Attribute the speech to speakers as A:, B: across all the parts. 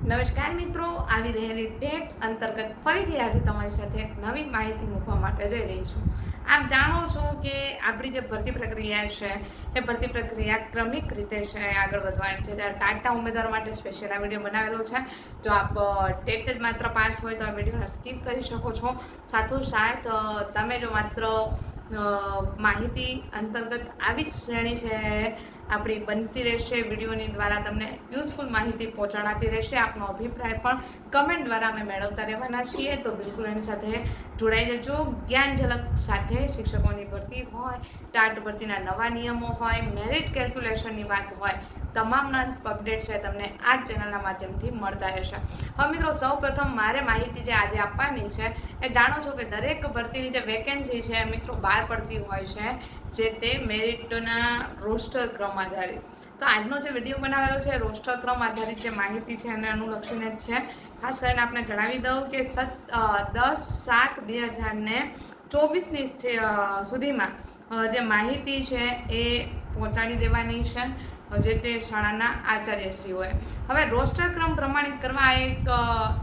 A: નમસ્કાર મિત્રો, આવી રહેલી ટેટ અંતર્ગત ફરીથી આજે તમારી સાથે એક નવી માહિતી મૂકવા માટે જઈ રહી છું. આપ જાણો છો કે આપણી જે ભરતી પ્રક્રિયા છે, એ ભરતી પ્રક્રિયા ક્રમિક રીતે છે, આગળ વધવાની છે. ત્યારે ટાટા ઉમેદવારો માટે સ્પેશિયલ આ વીડિયો બનાવેલો છે. જો આપ ટેટ જ માત્ર પાસ હોય તો આ વિડીયોને સ્કીપ કરી શકો છો. સાથોસાથ તમે જો માત્ર માહિતી અંતર્ગત આવી જ શ્રેણી છે આપણી બનતી રહેશે, વિડીયોની દ્વારા તમને યુઝફુલ માહિતી પહોંચાડાતી રહેશે, આપનો અભિપ્રાય પણ કમેન્ટ દ્વારા અમે મેળવતા રહેવાના છીએ. તો બિલકુલ એની સાથે જોડાઈ જજો. જ્ઞાન ઝલક સાથે શિક્ષકોની ભરતી હોય, ટાટ ભરતીના નવા નિયમો હોય મેરિટ કેલ્ક્યુલેશનની વાત હોય, તમામના અપડેટ છે તમને આ ચેનલના માધ્યમથી મળતા રહેશે. હવે મિત્રો સૌ પ્રથમ મારે માહિતી જે આજે આપવાની છે, એ જાણો છો કે દરેક ભરતીની જે વેકેન્સી છે, મિત્રો, બહાર પડતી હોય છે, જે તે મેરિટના રોસ્ટર ક્રમ આધારિત. તો આજનો જે વીડિયો બનાવેલો છે રોસ્ટર ક્રમ આધારિત જે માહિતી છે એને અનુલક્ષીને જ છે. ખાસ કરીને આપણે જણાવી દઉં કે સત દસ સાત બે હજારને ચોવીસની સ્થિ- સુધીમાં જે માહિતી છે એ પહોંચાડી દેવાની છે જે તે શાળાના આચાર્યશ્રીઓએ. હવે રોસ્ટર ક્રમ પ્રમાણિત કરવા એક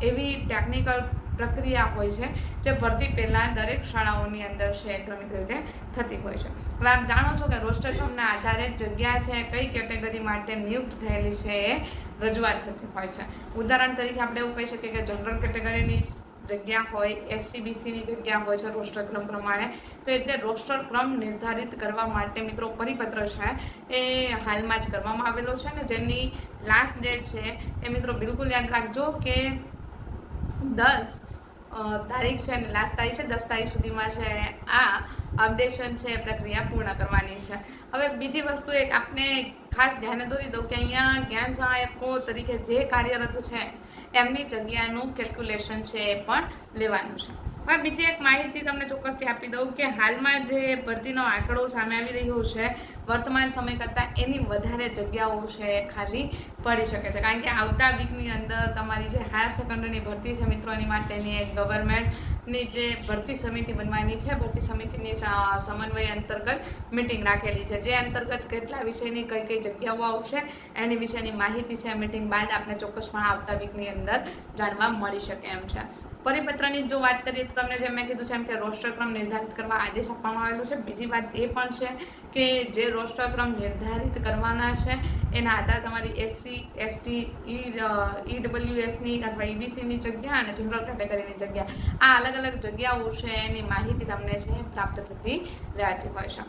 A: એવી ટેકનિકલ પ્રક્રિયા હોય છે, જે ભરતી પહેલાં દરેક શાળાઓની અંદર છે, ક્રમિક રીતે થતી હોય છે. હવે આપ જાણો છો કે રોસ્ટર ફોર્મના આધારે જગ્યા છે, કઈ કેટેગરી માટે નિયુક્ત થયેલી છે એ રજૂઆત થતી હોય છે. ઉદાહરણ તરીકે આપણે એવું કહી શકીએ કે જનરલ કેટેગરીની જગ્યા હોય, એસસીબીસીની જગ્યા હોય છે રોસ્ટર ક્રમ પ્રમાણે. તો એટલે રોસ્ટર ક્રમ નિર્ધારિત કરવા માટે મિત્રો પરિપત્ર છે એ હાલમાં જ કરવામાં આવેલો છે ને જેની લાસ્ટ ડેટ છે એ મિત્રો બિલકુલ યાદ રાખજો કે દસ તારીખ છે અને લાસ્ટ તારીખ છે, દસ તારીખ સુધીમાં છે, આ અપડેશન છે, પ્રક્રિયા પૂર્ણ કરવાની છે. હવે બીજી વસ્તુ એક, આપને ખાસ ધ્યાને દોરી દઉં કે અહીંયા જ્ઞાન સહાયકો તરીકે જે કાર્યરત છે, એમની જગ્યાનું કેલ્ક્યુલેશન છે એ પણ લેવાનું છે. હવે બીજી એક માહિતી તમને ચોક્કસથી આપી દઉં કે હાલમાં જે ભરતીનો આંકડો સામે આવી રહ્યો છે, વર્તમાન સમય કરતાં એની વધારે જગ્યાઓ છે ખાલી પડી શકે છે. કારણ કે આવતા વીકની અંદર તમારી જે હાયર સેકન્ડરીની ભરતી છે મિત્રો માટેની એક ગવર્મેન્ટની જે ભરતી સમિતિ બનવાની છે, ભરતી સમિતિની સમન્વય અંતર્ગત મિટિંગ રાખેલી છે. જે અંતર્ગત કેટલા વિષયની કઈ કઈ જગ્યાઓ આવશે, એની વિશેની માહિતી છે. મિટિંગ બાદ આપને ચોક્કસપણે આવતા વીકની અંદર જાણવા મળી શકે એમ છે. પરિપત્રની જો વાત કરીએ તો તમને જેમ મેં કીધું છે એમ કે રોષ્ટ્રક્રમ નિર્ધારિત કરવા આદેશ આપવામાં આવેલો છે. બીજી વાત એ પણ છે કે જે રોસ્ટર ક્રમ નિર્ધારિત કરવાના છે, એના આધારે તમારી એસસી એસટી ઈ ઈડબલ્યુ એસની અથવા ઈબીસીની જગ્યા અને જનરલ કેટેગરીની જગ્યા. આ અલગ અલગ જગ્યાઓ છે, એની માહિતી તમને છે પ્રાપ્ત થતી રહેતી હોય છે.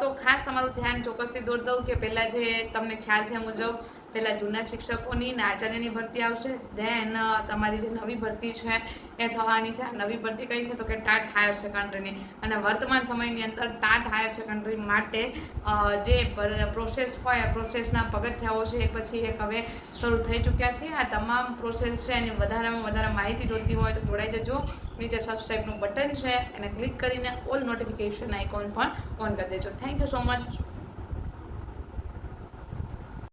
A: તો ખાસ તમારું ધ્યાન ચોક્કસથી દોર દઉં કે પહેલાં જે તમને ખ્યાલ છે મુજબ પહેલાં જૂના શિક્ષકોની ને આચાર્યની ભરતી આવશે. ધેન તમારી જે નવી ભરતી છે એ થવાની છે. નવી ભરતી કઈ છે તો કે ટાટ હાયર સેકન્ડરીની. અને વર્તમાન સમયની અંદર ટાટ હાયર સેકન્ડરી માટે જે પ્રોસેસ હોય પ્રોસેસના પગથિયાઓ છે એ પછી એક હવે શરૂ થઈ ચૂક્યા છે. આ તમામ પ્રોસેસ છે એની વધારેમાં વધારે માહિતી જોઈતી હોય તો જોડાઈ જજો. નીચે સબસ્ક્રાઈબનું બટન છે. એને ક્લિક કરીને ઓલ નોટિફિકેશન આઇકોન પણ ઓન કરી દેજો. Thank you so much